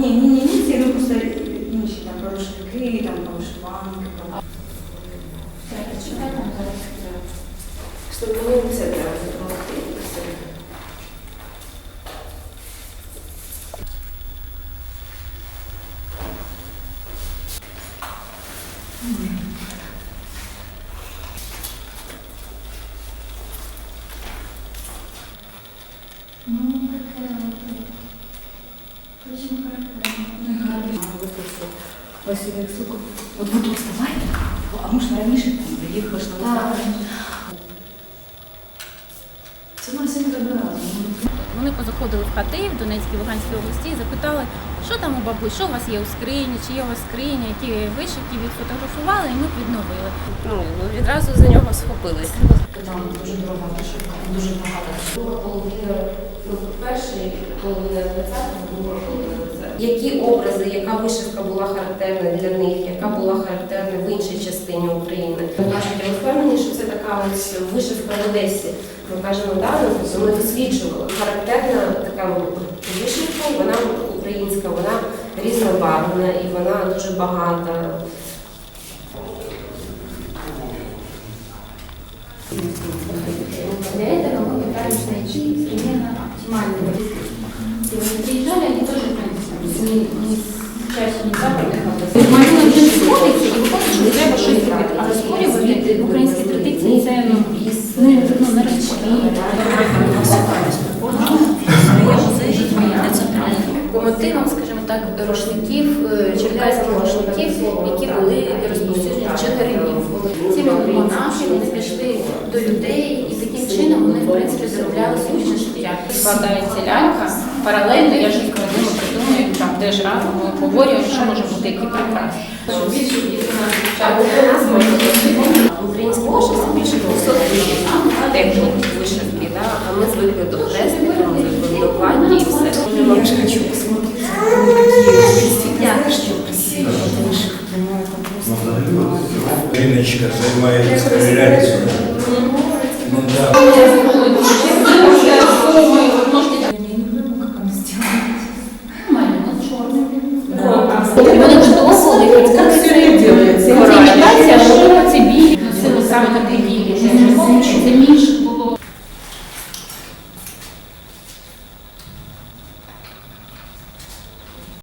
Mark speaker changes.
Speaker 1: Ні, ні, ні, ні, це ну, просто інші там рушники, там вишиванки. там.
Speaker 2: Щоб мені це треба допомогти.
Speaker 1: Василь Суков. От ви тут вставайте, а може раніше там приїхали, що ви Це на сьогодні разом.
Speaker 3: Вони позаходили в хати в Донецькій Луганській області і запитали, що там у бабусь, що у вас є у скрині, чи є у вас скриня, які вишивки відфотографували, і ми відновили.
Speaker 2: Ну, відразу за нього схопились.
Speaker 1: Там дуже дорога вишивка, дуже багато.
Speaker 2: Друга половина, ну, перша половина 20-го, друга половина 20-го Які образи, яка вишивка була характерна для них, яка була характерна в іншій частині України? Вони кажуть, а ви впевнені, що це така ось вишивка в Одесі? Ми кажемо, да, ну, тобто ми досліджували. Характерна така вишивка, і вона українська, вона різнобарвна і вона дуже багата.
Speaker 4: Для этого мы пытались частью не областей. Вже сходиться і виходить, що треба щось робити. А розпорювати в українській традиції це ну, ну, не. По мотивам, скажімо так, рушників, е, черкаських рушників, які були розповсюджені чигиринів. Цими монахи вони пішли до людей і таким чином вони, в принципі, заробляли собі на життя. Складається лялька, паралельно я ж з ними придумую, там теж разом ми обговорюємо, що може бути які прикраси. Щоб більше діти
Speaker 2: Так, у нас українські вишивці більше 200 технік вишивки, да? а ми звикли до хрестика, ми звикли до платі і все.
Speaker 1: Я же хочу посмотреть, какие действительно, знаешь, что красиво, эта вышивка, ну это просто...
Speaker 5: Риночка займається реалізмом. Ну да.